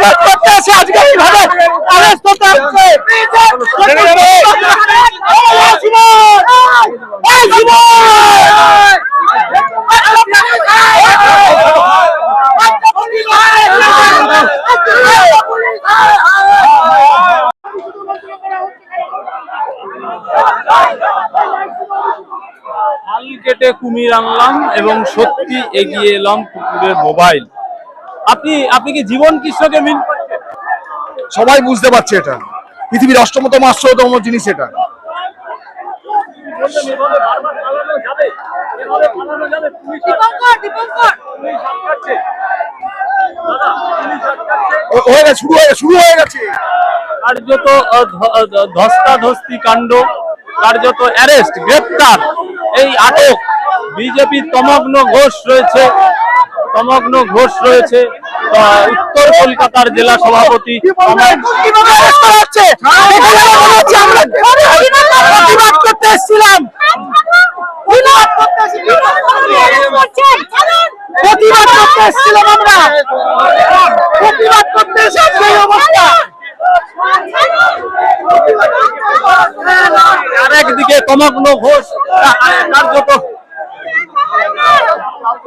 প্রতিবাদ করতে এসে আজকে এইভাবে হতে হচ্ছে কেটে কুমির আনলাম এবং সত্যি এগিয়ে এলাম কুকুরের মোবাইল আপনি আপনি কি জীবন কৃষ্ণকে মিল করছেন? সবাই বুঝতে পারছে এটা। পৃথিবীর অষ্টমতম আশ্চর্যতম জিনিস এটা। হয়ে গেছে শুরু হয়ে শুরু হয়ে গেছে। কার্যত ধস্তাধস্তি কাণ্ড কার্যত অ্যারেস্ট গ্রেপ্তার। এই আটক বিজেপির তমগ্ন ঘোষ রয়েছে তমগ্ন ঘোষ রয়েছে। উত্তর কলকাতার জেলা সভাপতি প্রতিবাদ করতে এসেছিলাম। প্রতিবাদ করতে আমরা। প্রতিবাদ করতে এসে এই অবস্থা। আরেকদিকে তমগ্ন ঘোষ কার্যত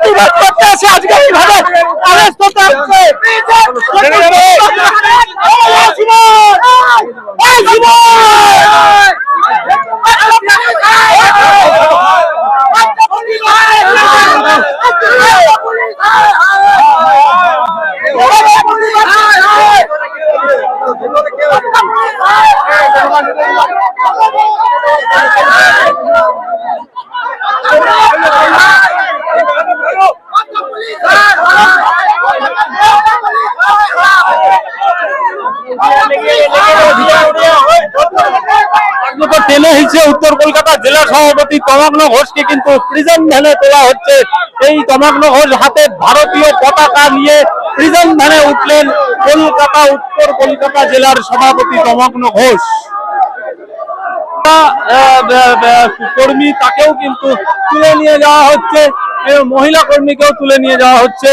প্রতিবাদ করতে এসে আজকে এইভাবে অ্যারেস্ট হতে হচ্ছে এই জীবন! উত্তর কলকাতা জেলা সভাপতি তমগ্ন ঘোষকে কিন্তু প্রিজন ভ্যানে তোলা হচ্ছে। এই তমগ্ন ঘোষ হাতে ভারতীয় পতাকা নিয়ে প্রিজন ভ্যানে উঠলেন কলকাতা, উত্তর কলকাতা জেলার সভাপতি তমগ্ন ঘোষ। কর্মী তাকেও কিন্তু তুলে নিয়ে যাওয়া হচ্ছে। মহিলা কর্মীকেও তুলে নিয়ে যাওয়া হচ্ছে।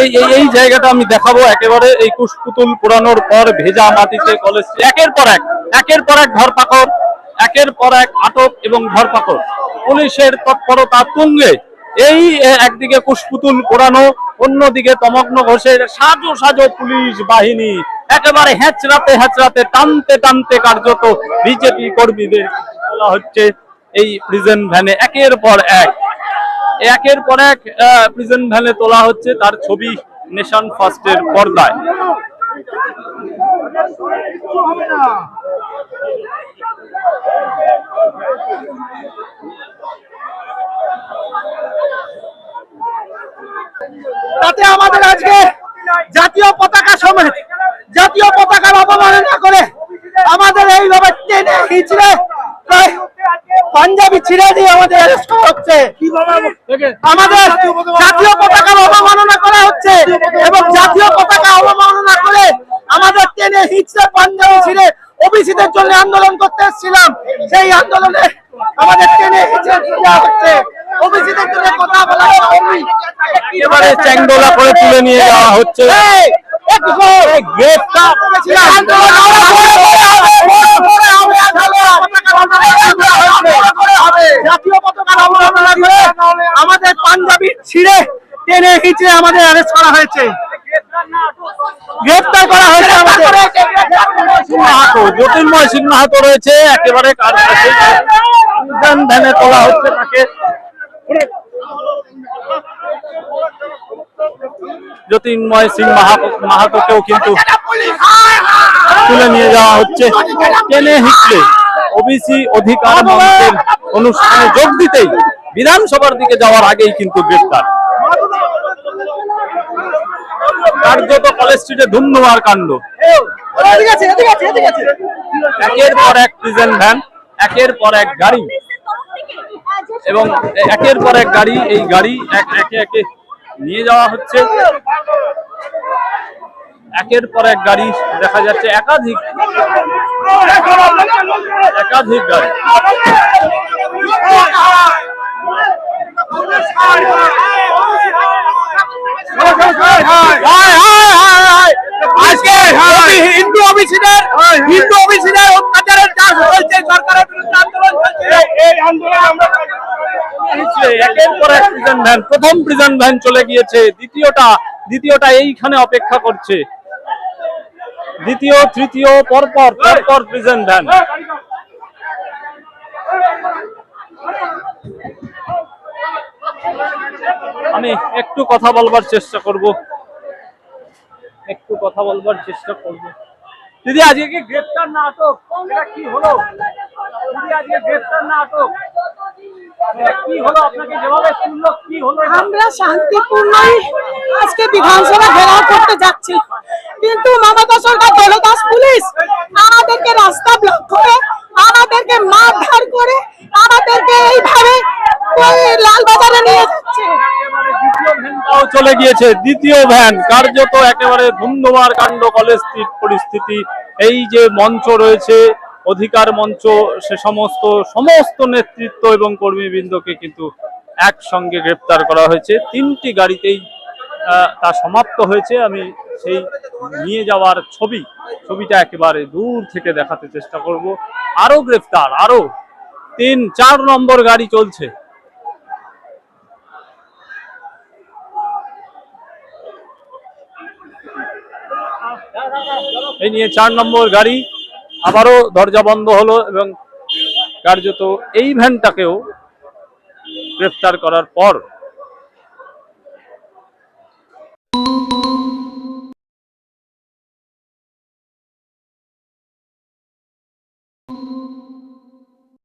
এই জায়গাটা আমি দেখাবো একেবারে এই কুশপুতুল পর ভেজা মাটিতে কলেজ একের পর এক, একের পর এক ধরপাকড়, একের পর এক আটক এবং ধরপাকড়। পুলিশের তৎপরতা তুঙ্গে এই একদিকে কুশপুতুল পোড়ানো অন্যদিকে তমগ্ন ঘোষের সাজো সাজো পুলিশ বাহিনী একেবারে হ্যাচরাতে হ্যাচরাতে টানতে টানতে কার্যত বিজেপি কর্মীদের বলা হচ্ছে এই প্রিজন ভ্যানে একের পর এক। একের পর এক প্রিজেন্ট ভ্যানে তোলা হচ্ছে তার ছবি নেশন ফার্স্টের পর্দায়। তাতে আমাদের আজকে জাতীয় পতাকা সমেত অবমাননা করে আমাদের এইভাবে টেনে হিচড়ে পাঞ্জাবি ছিঁড়ে দিয়ে আমাদের অ্যারেস্ট করা হচ্ছে। আমাদের জাতীয় পতাকার অবমাননা করা হচ্ছে এবং জাতীয় পতাকা অবমাননা করে আমাদের টেনে হিচড়ে পাঞ্জাবি ছিঁড়ে ওবিসিদের জন্য আন্দোলন করতে এসেছিলাম। সেই আন্দোলনে আমাদের টেনে হিচড়ে দেওয়া হচ্ছে। ওবিসিদের জন্য কথা বলা হয়নি। একেবারে চ্যাংদোলা করে তুলে নিয়ে যাওয়া হচ্ছে। আমাদের পাঞ্জাবি ছিঁড়ে টেনে হিচড়ে আমাদের অ্যারেস্ট করা হয়েছে। গ্রেফতার করা হয়েছে আমাদের। মাহাতো জ্যোতির্ময় সিং মাহাতো রয়েছে, একেবারে তোলা হচ্ছে তাকে। জ্যোতির্ময় সিং মাহাতো মাহাতোকেও কিন্তু তুলে নিয়ে যাওয়া হচ্ছে। টেনে হিচড়ে ওবিসি অধিকার মঞ্চের অনুষ্ঠানে যোগ দিতেই বিধানসভার দিকে যাওয়ার আগেই কিন্তু গ্রেফতার কার্যত কলেজ স্ট্রিটে ধুমধুমার কাণ্ড। একের পর এক প্রিজেন্ট ভ্যান একের পর এক গাড়ি। এবং একের পর এক গাড়ি, এই গাড়ি একে একে নিয়ে যাওয়া হচ্ছে। একের পর এক গাড়ি দেখা যাচ্ছে একাধিক একাধিক গাড়ি। আজকে হিন্দু অফিসিদের হিন্দু অফিসিদের অত্যাচারের চাষ চলছে সরকারের বিরুদ্ধে আন্দোলন চলছে। এই আন্দোলন আমরা একের পর এক প্রিজন ভ্যান প্রথম প্রিজন ভ্যান চলে গিয়েছে দ্বিতীয়টা দ্বিতীয়টা এইখানে অপেক্ষা করছে। দ্বিতীয়, তৃতীয়, পরপর পরপর প্রিজন ভ্যান আমি একটু কথা বলবার চেষ্টা করব। একটু কথা বলবার চেষ্টা করব। দিদি, আজকে কি গ্রেপ্তার না আটক এটা কি হলো? দিদি, আজকে গ্রেপ্তার না আটক? আমরা শান্তিপূর্ণই আজকে বিধানসভা ঘেরাও করতে যাচ্ছি। কিন্তু দলদাস পুলিশ। আমাদেরকে রাস্তা ব্লক করে আমাদেরকে মারধর করে আমাদেরকে এইভাবে লালবাজারে নিয়ে যাচ্ছে। চলে গিয়েছে, দ্বিতীয় ভ্যান। কার্যত একেবারে ধুমধুমার কাণ্ড, কলেজ পরিস্থিতি। এই যে মঞ্চ রয়েছে, অধিকার মঞ্চ, সে সমস্ত সমস্ত নেতৃত্ব এবং কর্মীবৃন্দকে কিন্তু একসঙ্গে গ্রেপ্তার করা হয়েছে। তিনটি গাড়িতেই তা সমাপ্ত হয়েছে। আমি সেই নিয়ে যাওয়ার ছবি, ছবিটা একেবারে দূর থেকে দেখাতে চেষ্টা করব। আরও গ্রেফতার, আরও তিন, চার নম্বর গাড়ি চলছে। এই নিয়ে চার নম্বর গাড়ি আবারও দরজা বন্ধ হলো এবং কার্যত এই ভ্যানটাকেও গ্রেফতার করার পর